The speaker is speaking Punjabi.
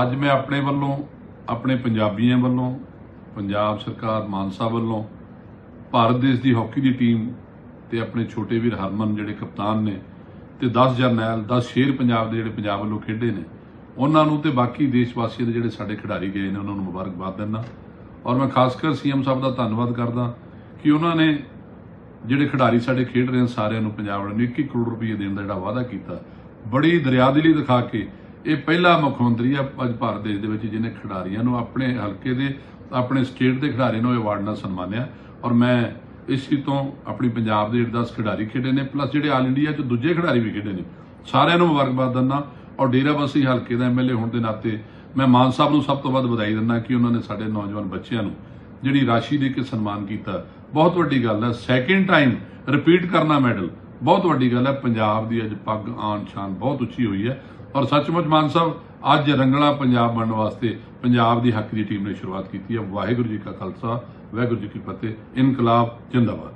ਅੱਜ ਮੈਂ ਆਪਣੇ ਵੱਲੋਂ, ਆਪਣੇ ਪੰਜਾਬੀਆਂ ਵੱਲੋਂ, ਪੰਜਾਬ ਸਰਕਾਰ, ਮਾਨਸਾ ਵੱਲੋਂ, ਭਾਰਤ ਦੇਸ਼ ਦੀ ਹਾਕੀ ਦੀ ਟੀਮ ਤੇ ਆਪਣੇ ਛੋਟੇ ਵੀਰ ਹਰਮਨ ਜਿਹੜੇ ਕਪਤਾਨ ਨੇ ਤੇ 10 ਜਰਨੈਲ 10 ਸ਼ੇਰ ਪੰਜਾਬ ਦੇ ਜਿਹੜੇ ਪੰਜਾਬ ਵੱਲੋਂ ਖੇਡੇ ਨੇ, ਉਹਨਾਂ ਨੂੰ ਤੇ ਬਾਕੀ ਦੇਸ਼ ਵਾਸੀਆਂ ਦੇ ਜਿਹੜੇ ਸਾਡੇ ਖਿਡਾਰੀ ਗਏ ਨੇ, ਉਹਨਾਂ ਨੂੰ ਮੁਬਾਰਕਬਾਦ ਦਿੰਦਾ। ਔਰ ਮੈਂ ਖਾਸ ਕਰ ਸੀਐਮ ਸਾਹਿਬ ਦਾ ਧੰਨਵਾਦ ਕਰਦਾ ਕਿ ਉਹਨਾਂ ਨੇ ਜਿਹੜੇ ਖਿਡਾਰੀ ਸਾਡੇ ਖੇਡ ਰਹੇ ਨੇ, ਸਾਰਿਆਂ ਨੂੰ ਪੰਜਾਬ ਵਾਲਿਆਂ ਨੂੰ 21 ਕਰੋੜ ਰੁਪਏ ਦੇਣ ਦਾ ਜਿਹੜਾ ਵਾਅਦਾ ਕੀਤਾ। ਬੜੀ ਦਰਿਆਦਿਲੀ ਦਿਖਾ ਕੇ ਇਹ ਪਹਿਲਾ ਮੁੱਖ ਮੰਤਰੀ ਆ ਅੱਜ ਭਾਰਤ ਦੇਸ਼ ਦੇ ਵਿੱਚ, ਜਿਹਨੇ ਖਿਡਾਰੀਆਂ ਨੂੰ ਆਪਣੇ ਹਲਕੇ ਦੇ, ਆਪਣੇ ਸਟੇਟ ਦੇ ਖਿਡਾਰੀ ਨੂੰ ਅਵਾਰਡ ਨਾਲ ਸਨਮਾਨਿਆ। ਔਰ ਮੈਂ ਇਸ ਚੀਜ਼ ਤੋਂ ਆਪਣੀ ਪੰਜਾਬ ਦੇ 10 ਖਿਡਾਰੀ ਖੇਡੇ ਨੇ ਪਲੱਸ ਜਿਹੜੇ ਆਲ ਇੰਡੀਆ ਚ ਦੂਜੇ ਖਿਡਾਰੀ ਵੀ ਖੇਡੇ ਨੇ। ਸਾਰਿਆਂ ਨੂੰ ਮੁਬਾਰਕਬਾਦ ਦਿੰਦਾ ਔਰ ਡੇਰਾਬੱਸੀ ਹਲਕੇ ਦਾ ਐਮਐਲਏ ਹੋਣ ਦੇ ਨਾਤੇ ਮੈਂ ਮਾਨ ਸਾਹਿਬ ਨੂੰ ਸਭ ਤੋਂ ਵੱਧ ਵਧਾਈ ਦਿੰਦਾ ਕਿ ਉਹਨਾਂ ਨੇ ਸਾਡੇ ਨੌਜਵਾਨ ਬੱਚਿਆਂ ਨੂੰ ਜਿਹੜੀ ਰਾਸ਼ੀ ਦੇ ਕੇ ਸਨਮਾਨ ਕੀਤਾ। ਬਹੁਤ ਵੱਡੀ ਗੱਲ ਹੈ। ਸੈਕਿੰਡ ਟਾਈਮ ਰਿਪੀਟ ਕਰਨਾ ਮੈਡਲ ਬਹੁਤ ਵੱਡੀ ਗੱਲ ਹੈ, ਪੰਜਾਬ ਦੀ ਅੱਜ ਪੱਗ ਆਨ ਸ਼ਾਨ ਬਹੁਤ ਉੱਚੀ ਹੋਈ ਹੈ ਔਰ ਸੱਚਮੁੱਚ ਮਾਨ ਸਾਹਿਬ, ਅੱਜ ਰੰਗਲਾ ਪੰਜਾਬ ਬਣਨ ਵਾਸਤੇ ਪੰਜਾਬ ਦੀ ਹਾਕੀ ਦੀ ਟੀਮ ਨੇ ਸ਼ੁਰੂਆਤ ਕੀਤੀ ਹੈ। ਵਾਹਿਗੁਰੂ ਜੀ ਕਾ ਖਾਲਸਾ, ਵਾਹਿਗੁਰੂ ਜੀ ਕੀ ਫਤਿਹ, ਇਨਕਲਾਬ ਜਿੰਦਾਬਾਦ।